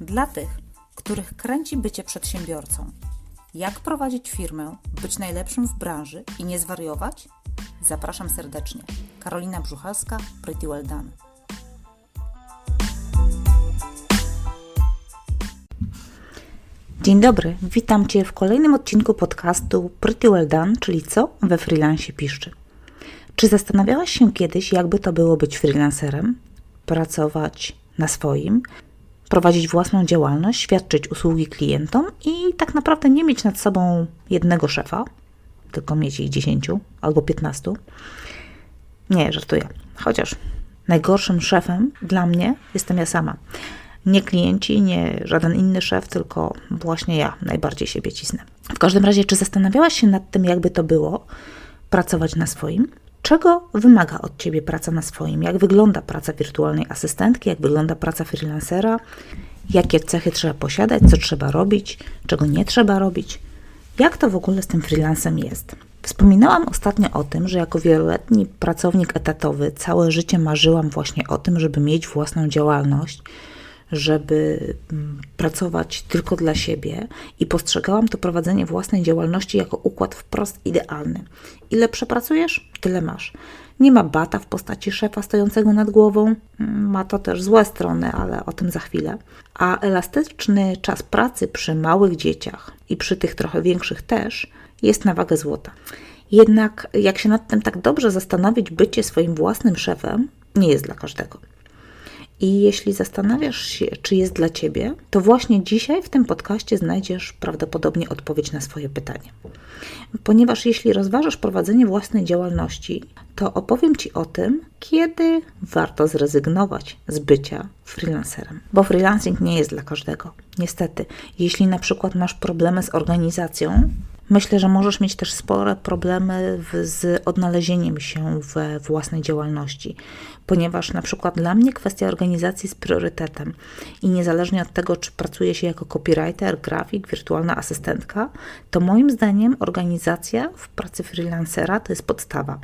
Dla tych, których kręci bycie przedsiębiorcą. Jak prowadzić firmę, być najlepszym w branży i nie zwariować? Zapraszam serdecznie. Karolina Brzuchalska, Pretty Well Done. Dzień dobry, witam Cię w kolejnym odcinku podcastu Pretty Well Done, czyli co we freelancie piszczy. Czy zastanawiałaś się kiedyś, jakby to było być freelancerem? Pracować na swoim, prowadzić własną działalność, świadczyć usługi klientom i tak naprawdę nie mieć nad sobą jednego szefa, tylko mieć ich dziesięciu albo piętnastu. Nie, żartuję. Chociaż najgorszym szefem dla mnie jestem ja sama. Nie klienci, nie żaden inny szef, tylko właśnie ja najbardziej siebie cisnę. W każdym razie, czy zastanawiałaś się nad tym, jakby to było pracować na swoim? Czego wymaga od ciebie praca na swoim? Jak wygląda praca wirtualnej asystentki? Jak wygląda praca freelancera? Jakie cechy trzeba posiadać? Co trzeba robić? Czego nie trzeba robić? Jak to w ogóle z tym freelancem jest? Wspominałam ostatnio o tym, że jako wieloletni pracownik etatowy całe życie marzyłam właśnie o tym, żeby mieć własną działalność, żeby mm, pracować tylko dla siebie i postrzegałam to prowadzenie własnej działalności jako układ wprost idealny. Ile przepracujesz, tyle masz. Nie ma bata w postaci szefa stojącego nad głową. Mm, ma to też złe strony, ale o tym za chwilę. A elastyczny czas pracy przy małych dzieciach i przy tych trochę większych też jest na wagę złota. Jednak jak się nad tym tak dobrze zastanowić, bycie swoim własnym szefem nie jest dla każdego. I jeśli zastanawiasz się, czy jest dla Ciebie, to właśnie dzisiaj w tym podcaście znajdziesz prawdopodobnie odpowiedź na swoje pytanie. Ponieważ jeśli rozważasz prowadzenie własnej działalności, to opowiem Ci o tym, kiedy warto zrezygnować z bycia freelancerem. Bo freelancing nie jest dla każdego. Niestety, jeśli na przykład masz problemy z organizacją, Myślę, że możesz mieć też spore problemy w, z odnalezieniem się we własnej działalności, ponieważ na przykład dla mnie kwestia organizacji jest priorytetem i niezależnie od tego, czy pracuje się jako copywriter, grafik, wirtualna asystentka, to moim zdaniem organizacja w pracy freelancera to jest podstawa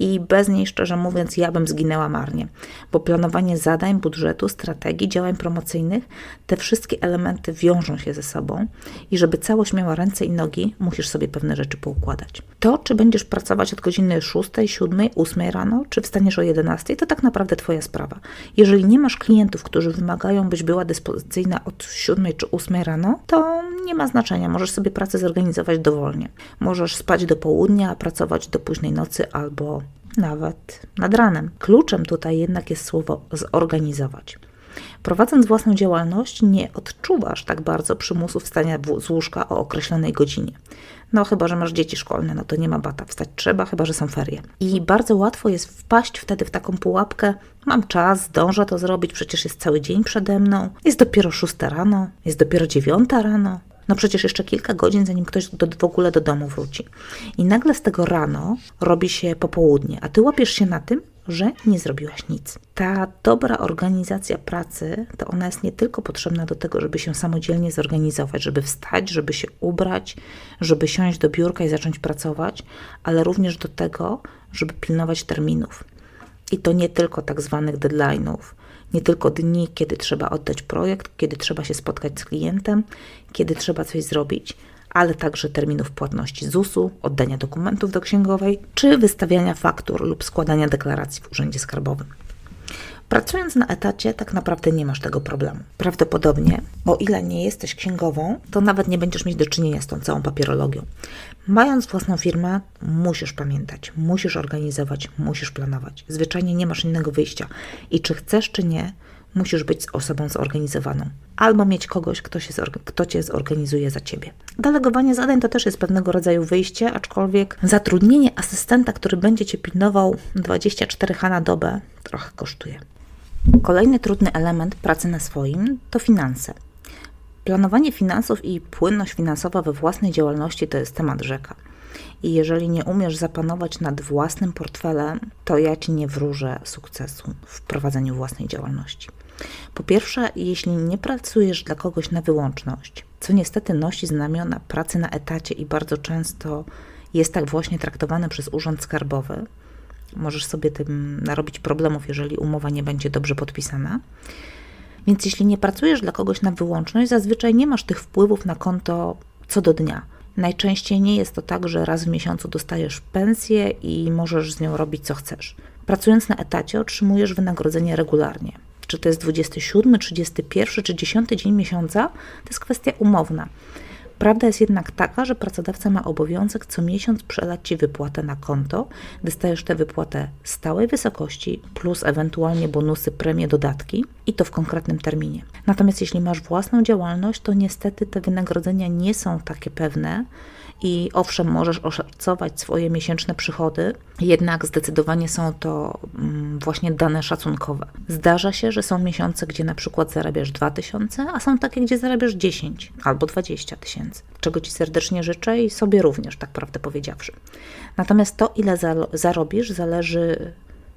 i bez niej, szczerze mówiąc, ja bym zginęła marnie, bo planowanie zadań, budżetu, strategii, działań promocyjnych, te wszystkie elementy wiążą się ze sobą i żeby całość miała ręce i nogi, musisz sobie pewne rzeczy poukładać. To, czy będziesz pracować od godziny 6, 7, 8 rano, czy wstaniesz o 11, to tak naprawdę Twoja sprawa. Jeżeli nie masz klientów, którzy wymagają, byś była dyspozycyjna od 7 czy 8 rano, to nie ma znaczenia. Możesz sobie pracę zorganizować dowolnie. Możesz spać do południa, a pracować do późnej nocy albo nawet nad ranem. Kluczem tutaj jednak jest słowo zorganizować. Prowadząc własną działalność, nie odczuwasz tak bardzo przymusu wstania z łóżka o określonej godzinie. No, chyba, że masz dzieci szkolne, no to nie ma bata, wstać trzeba, chyba, że są ferie. I bardzo łatwo jest wpaść wtedy w taką pułapkę. Mam czas, zdążę to zrobić, przecież jest cały dzień przede mną. Jest dopiero 6 rano, jest dopiero 9 rano. No przecież jeszcze kilka godzin, zanim ktoś do, w ogóle do domu wróci. I nagle z tego rano robi się popołudnie, a ty łapiesz się na tym, że nie zrobiłaś nic. Ta dobra organizacja pracy, to ona jest nie tylko potrzebna do tego, żeby się samodzielnie zorganizować, żeby wstać, żeby się ubrać, żeby siąść do biurka i zacząć pracować, ale również do tego, żeby pilnować terminów. I to nie tylko tak zwanych deadline'ów, nie tylko dni, kiedy trzeba oddać projekt, kiedy trzeba się spotkać z klientem, kiedy trzeba coś zrobić, ale także terminów płatności ZUS-u, oddania dokumentów do księgowej, czy wystawiania faktur lub składania deklaracji w Urzędzie Skarbowym. Pracując na etacie, tak naprawdę nie masz tego problemu. Prawdopodobnie, o ile nie jesteś księgową, to nawet nie będziesz mieć do czynienia z tą całą papierologią. Mając własną firmę, musisz pamiętać, musisz organizować, musisz planować. Zwyczajnie nie masz innego wyjścia. I czy chcesz, czy nie, musisz być osobą zorganizowaną. Albo mieć kogoś, kto, się kto cię zorganizuje za ciebie. Delegowanie zadań to też jest pewnego rodzaju wyjście, aczkolwiek zatrudnienie asystenta, który będzie cię pilnował 24 h na dobę, trochę kosztuje. Kolejny trudny element pracy na swoim to finanse. Planowanie finansów i płynność finansowa we własnej działalności to jest temat rzeka. I jeżeli nie umiesz zapanować nad własnym portfelem, to ja ci nie wróżę sukcesu w prowadzeniu własnej działalności. Po pierwsze, jeśli nie pracujesz dla kogoś na wyłączność, co niestety nosi znamiona pracy na etacie i bardzo często jest tak właśnie traktowane przez Urząd Skarbowy, możesz sobie tym narobić problemów, jeżeli umowa nie będzie dobrze podpisana. Więc jeśli nie pracujesz dla kogoś na wyłączność, zazwyczaj nie masz tych wpływów na konto co do dnia. Najczęściej nie jest to tak, że raz w miesiącu dostajesz pensję i możesz z nią robić co chcesz. Pracując na etacie otrzymujesz wynagrodzenie regularnie. Czy to jest 27, 31 czy 10 dzień miesiąca, to jest kwestia umowna. Prawda jest jednak taka, że pracodawca ma obowiązek co miesiąc przelać Ci wypłatę na konto. Dostajesz tę wypłatę stałej wysokości plus ewentualnie bonusy, premie, dodatki i to w konkretnym terminie. Natomiast jeśli masz własną działalność, to niestety te wynagrodzenia nie są takie pewne i owszem, możesz oszacować swoje miesięczne przychody, jednak zdecydowanie są to mm, właśnie dane szacunkowe. Zdarza się, że są miesiące, gdzie na przykład zarabiasz 2000, a są takie, gdzie zarabiasz 10 albo 20 tysięcy, czego Ci serdecznie życzę i sobie również, tak prawdę powiedziawszy. Natomiast to, ile zarobisz, zależy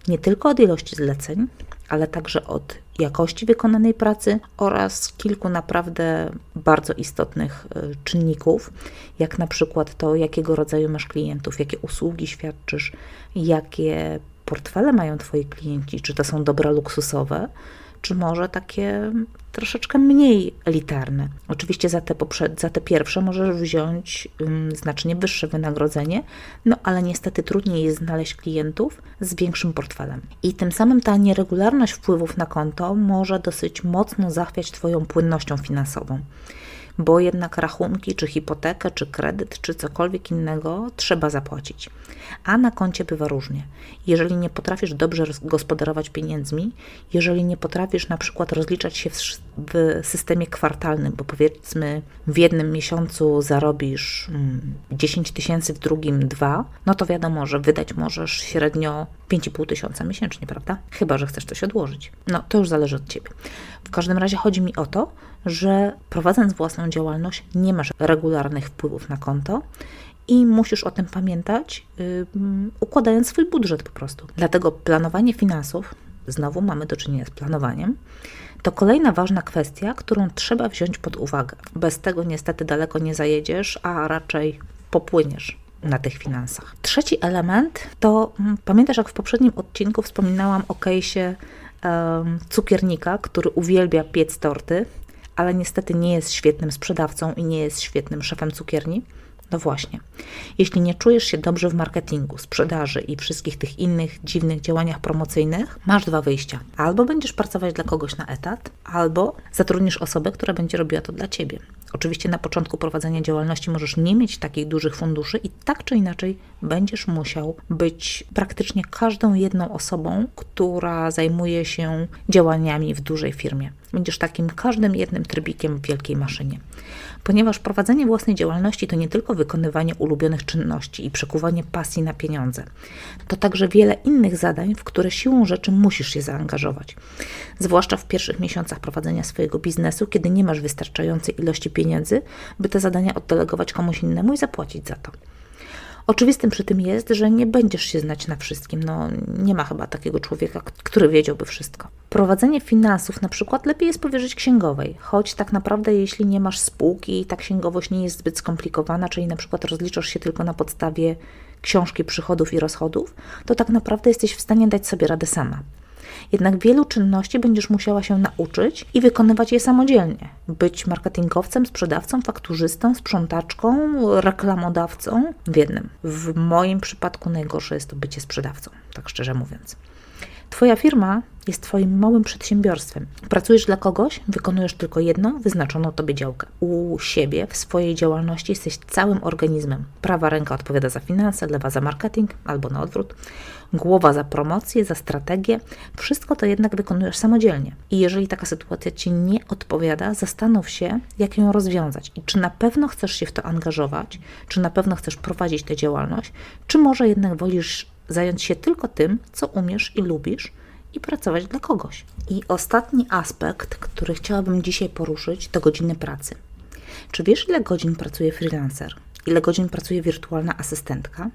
nie tylko od ilości zleceń, ale także od jakości wykonanej pracy oraz kilku naprawdę bardzo istotnych e, czynników, jak na przykład to, jakiego rodzaju masz klientów, jakie usługi świadczysz, jakie portfele mają Twoi klienci, czy to są dobra luksusowe, czy może takie troszeczkę mniej elitarne. Oczywiście za te, poprzed, za te pierwsze możesz wziąć um, znacznie wyższe wynagrodzenie, no ale niestety trudniej jest znaleźć klientów z większym portfelem. I tym samym ta nieregularność wpływów na konto może dosyć mocno zachwiać Twoją płynnością finansową bo jednak rachunki, czy hipotekę, czy kredyt, czy cokolwiek innego trzeba zapłacić. A na koncie bywa różnie. Jeżeli nie potrafisz dobrze gospodarować pieniędzmi, jeżeli nie potrafisz na przykład rozliczać się w, w systemie kwartalnym, bo powiedzmy w jednym miesiącu zarobisz 10 mm, tysięcy, w drugim 2, no to wiadomo, że wydać możesz średnio 5,5 tysiąca miesięcznie, prawda? Chyba, że chcesz coś odłożyć. No to już zależy od ciebie. W każdym razie chodzi mi o to, że prowadząc własną działalność nie masz regularnych wpływów na konto i musisz o tym pamiętać, yy, układając swój budżet po prostu. Dlatego planowanie finansów, znowu mamy do czynienia z planowaniem, to kolejna ważna kwestia, którą trzeba wziąć pod uwagę. Bez tego niestety daleko nie zajedziesz, a raczej popłyniesz na tych finansach. Trzeci element to, mm, pamiętasz jak w poprzednim odcinku wspominałam o case'ie um, cukiernika, który uwielbia piec torty ale niestety nie jest świetnym sprzedawcą i nie jest świetnym szefem cukierni? No właśnie. Jeśli nie czujesz się dobrze w marketingu, sprzedaży i wszystkich tych innych dziwnych działaniach promocyjnych, masz dwa wyjścia. Albo będziesz pracować dla kogoś na etat, albo zatrudnisz osobę, która będzie robiła to dla ciebie. Oczywiście na początku prowadzenia działalności możesz nie mieć takich dużych funduszy i tak czy inaczej będziesz musiał być praktycznie każdą jedną osobą, która zajmuje się działaniami w dużej firmie. Będziesz takim każdym jednym trybikiem w wielkiej maszynie. Ponieważ prowadzenie własnej działalności to nie tylko wykonywanie ulubionych czynności i przekuwanie pasji na pieniądze, to także wiele innych zadań, w które siłą rzeczy musisz się zaangażować. Zwłaszcza w pierwszych miesiącach prowadzenia swojego biznesu, kiedy nie masz wystarczającej ilości pieniędzy, by te zadania oddelegować komuś innemu i zapłacić za to. Oczywistym przy tym jest, że nie będziesz się znać na wszystkim. No, nie ma chyba takiego człowieka, który wiedziałby wszystko. Prowadzenie finansów na przykład lepiej jest powierzyć księgowej, choć tak naprawdę jeśli nie masz spółki, ta księgowość nie jest zbyt skomplikowana, czyli na przykład rozliczasz się tylko na podstawie książki przychodów i rozchodów, to tak naprawdę jesteś w stanie dać sobie radę sama. Jednak wielu czynności będziesz musiała się nauczyć i wykonywać je samodzielnie. Być marketingowcem, sprzedawcą, fakturzystą, sprzątaczką, reklamodawcą w jednym. W moim przypadku najgorsze jest to bycie sprzedawcą, tak szczerze mówiąc. Twoja firma jest Twoim małym przedsiębiorstwem. Pracujesz dla kogoś, wykonujesz tylko jedną wyznaczoną Tobie działkę. U siebie, w swojej działalności jesteś całym organizmem. Prawa ręka odpowiada za finanse, lewa za marketing, albo na odwrót. Głowa za promocję, za strategię. Wszystko to jednak wykonujesz samodzielnie. I jeżeli taka sytuacja Ci nie odpowiada, zastanów się, jak ją rozwiązać i czy na pewno chcesz się w to angażować, czy na pewno chcesz prowadzić tę działalność, czy może jednak wolisz zająć się tylko tym, co umiesz i lubisz i pracować dla kogoś. I ostatni aspekt, który chciałabym dzisiaj poruszyć, to godziny pracy. Czy wiesz, ile godzin pracuje freelancer? Ile godzin pracuje wirtualna asystentka?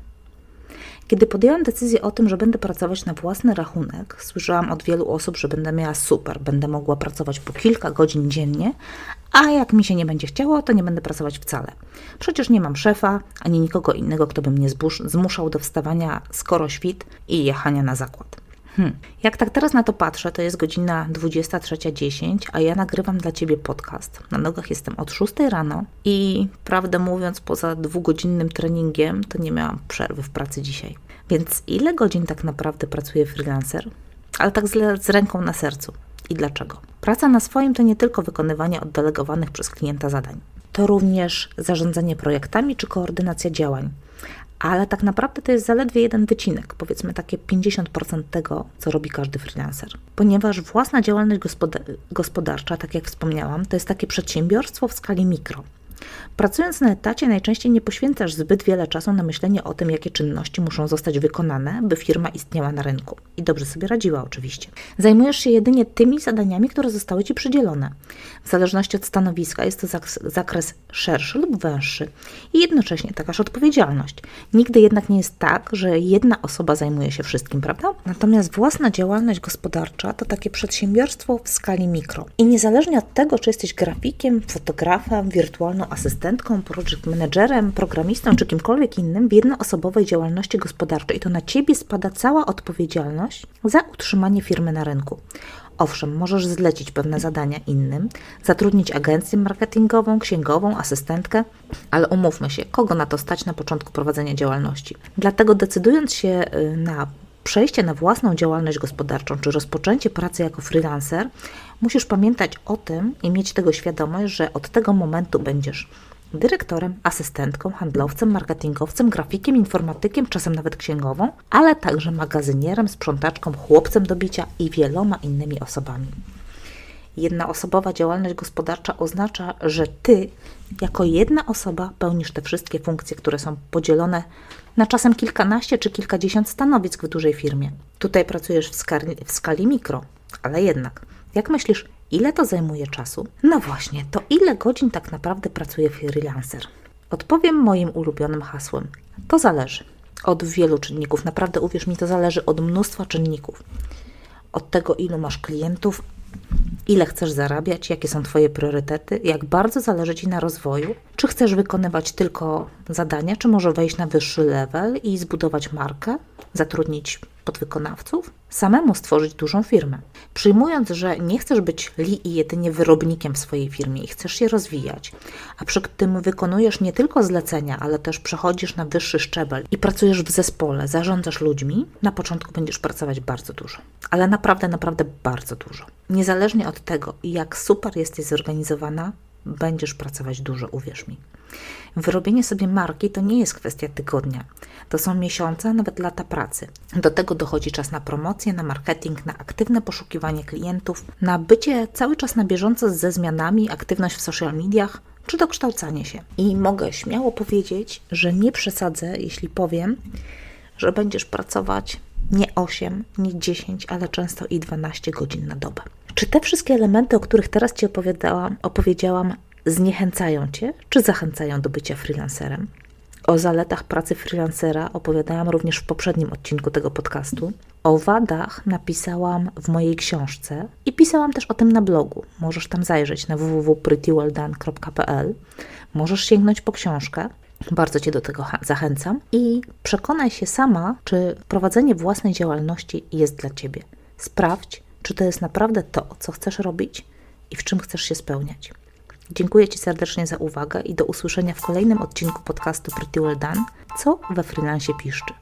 Kiedy podjęłam decyzję o tym, że będę pracować na własny rachunek, słyszałam od wielu osób, że będę miała super, będę mogła pracować po kilka godzin dziennie, a jak mi się nie będzie chciało, to nie będę pracować wcale. Przecież nie mam szefa, ani nikogo innego, kto by mnie zmuszał do wstawania skoro świt i jechania na zakład. Hmm. Jak tak teraz na to patrzę, to jest godzina 23.10, a ja nagrywam dla Ciebie podcast. Na nogach jestem od 6 rano i prawdę mówiąc, poza dwugodzinnym treningiem, to nie miałam przerwy w pracy dzisiaj. Więc ile godzin tak naprawdę pracuje freelancer? Ale tak z, z ręką na sercu. I dlaczego? Praca na swoim to nie tylko wykonywanie oddelegowanych przez klienta zadań. To również zarządzanie projektami czy koordynacja działań ale tak naprawdę to jest zaledwie jeden wycinek, powiedzmy takie 50% tego, co robi każdy freelancer. Ponieważ własna działalność gospodarcza, tak jak wspomniałam, to jest takie przedsiębiorstwo w skali mikro. Pracując na etacie, najczęściej nie poświęcasz zbyt wiele czasu na myślenie o tym, jakie czynności muszą zostać wykonane, by firma istniała na rynku. I dobrze sobie radziła, oczywiście. Zajmujesz się jedynie tymi zadaniami, które zostały ci przydzielone. W zależności od stanowiska jest to zakres szerszy lub węższy i jednocześnie takaż odpowiedzialność. Nigdy jednak nie jest tak, że jedna osoba zajmuje się wszystkim, prawda? Natomiast własna działalność gospodarcza to takie przedsiębiorstwo w skali mikro. I niezależnie od tego, czy jesteś grafikiem, fotografem, wirtualną asystentką, project managerem, programistą czy kimkolwiek innym w jednoosobowej działalności gospodarczej, to na ciebie spada cała odpowiedzialność za utrzymanie firmy na rynku. Owszem, możesz zlecić pewne zadania innym, zatrudnić agencję marketingową, księgową, asystentkę, ale umówmy się, kogo na to stać na początku prowadzenia działalności. Dlatego decydując się y, na przejście na własną działalność gospodarczą czy rozpoczęcie pracy jako freelancer, musisz pamiętać o tym i mieć tego świadomość, że od tego momentu będziesz dyrektorem, asystentką, handlowcem, marketingowcem, grafikiem, informatykiem, czasem nawet księgową, ale także magazynierem, sprzątaczką, chłopcem do bicia i wieloma innymi osobami. Jednoosobowa działalność gospodarcza oznacza, że ty, jako jedna osoba, pełnisz te wszystkie funkcje, które są podzielone na czasem kilkanaście czy kilkadziesiąt stanowisk w dużej firmie. Tutaj pracujesz w skali, w skali mikro, ale jednak. Jak myślisz, ile to zajmuje czasu? No właśnie, to ile godzin tak naprawdę pracuje freelancer? Odpowiem moim ulubionym hasłem. To zależy od wielu czynników. Naprawdę uwierz mi, to zależy od mnóstwa czynników. Od tego, ilu masz klientów, ile chcesz zarabiać, jakie są Twoje priorytety, jak bardzo zależy Ci na rozwoju, czy chcesz wykonywać tylko zadania, czy może wejść na wyższy level i zbudować markę, zatrudnić podwykonawców, samemu stworzyć dużą firmę. Przyjmując, że nie chcesz być li i jedynie wyrobnikiem w swojej firmie i chcesz się rozwijać, a przy tym wykonujesz nie tylko zlecenia, ale też przechodzisz na wyższy szczebel i pracujesz w zespole, zarządzasz ludźmi, na początku będziesz pracować bardzo dużo. Ale naprawdę, naprawdę bardzo dużo. Niezależnie od tego, jak super jesteś zorganizowana, będziesz pracować dużo, uwierz mi. Wyrobienie sobie marki to nie jest kwestia tygodnia. To są miesiące, nawet lata pracy. Do tego dochodzi czas na promocję, na marketing, na aktywne poszukiwanie klientów, na bycie cały czas na bieżąco ze zmianami, aktywność w social mediach czy dokształcanie się. I mogę śmiało powiedzieć, że nie przesadzę, jeśli powiem, że będziesz pracować nie 8, nie 10, ale często i 12 godzin na dobę. Czy te wszystkie elementy, o których teraz Ci opowiadałam, opowiedziałam, zniechęcają Cię, czy zachęcają do bycia freelancerem? O zaletach pracy freelancera opowiadałam również w poprzednim odcinku tego podcastu. O wadach napisałam w mojej książce i pisałam też o tym na blogu. Możesz tam zajrzeć na www.prettywelldone.pl. Możesz sięgnąć po książkę. Bardzo Cię do tego zachęcam i przekonaj się sama, czy prowadzenie własnej działalności jest dla Ciebie. Sprawdź, czy to jest naprawdę to, co chcesz robić i w czym chcesz się spełniać. Dziękuję Ci serdecznie za uwagę i do usłyszenia w kolejnym odcinku podcastu Pretty Well Done, co we freelancie piszczy.